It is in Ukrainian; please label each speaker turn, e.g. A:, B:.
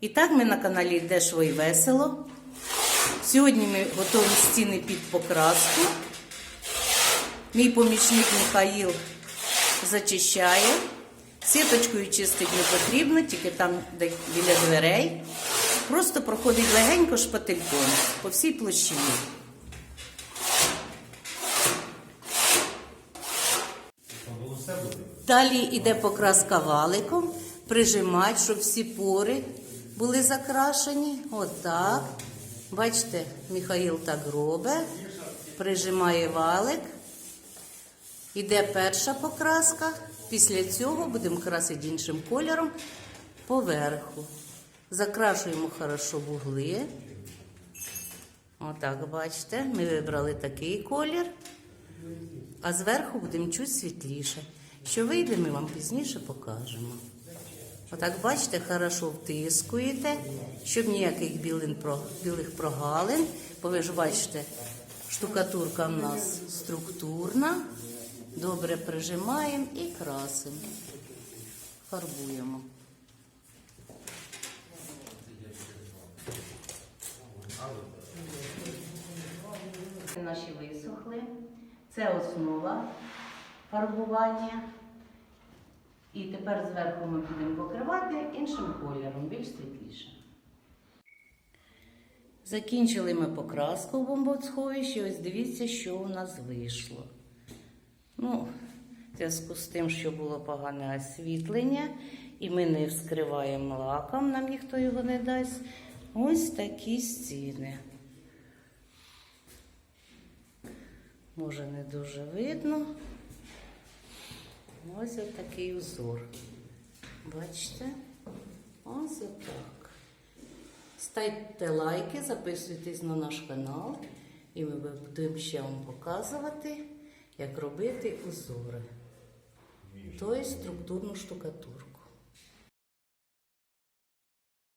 A: І так ми на каналі Дешево і Весело. Сьогодні ми готуємо стіни під покраску. Мій помічник Михаїл зачищає. Сіточкою чистить не потрібно, тільки там, де біля дверей. Просто проходить легенько шпательком по всій площині. Далі йде покраска валиком, прижимати, щоб всі пори були закрашені. Отак. Бачите, Михаїл так робить. Прижимає валик. Іде перша покраска. Після цього будемо красити іншим кольором поверху. Закрашуємо хорошо вугли. Отак, бачите, ми вибрали такий колір. А зверху будемо чуть світліше. Що вийде, ми вам пізніше покажемо. Отак, бачите, хорошо втискуєте, щоб ніяких білих прогалин. Бо ви ж бачите, штукатурка в нас структурна. Добре прижимаємо і красимо. Фарбуємо. Наші висохли. Це основа фарбування. І тепер зверху ми будемо покривати іншим кольором, більш світліше. Закінчили ми покраску в бомбосховищі. Ось дивіться, що у нас вийшло. Ну, в зв'язку з тим, що було погане освітлення, і ми не вскриваємо лаком, нам ніхто його не дасть. Ось такі стіни. Може, не дуже видно. Ось отакий узор. Бачите? Ось отак. Ставте лайки, записуйтесь на наш канал, і ми будемо ще вам показувати, як робити узори. Тобто структурну штукатурку.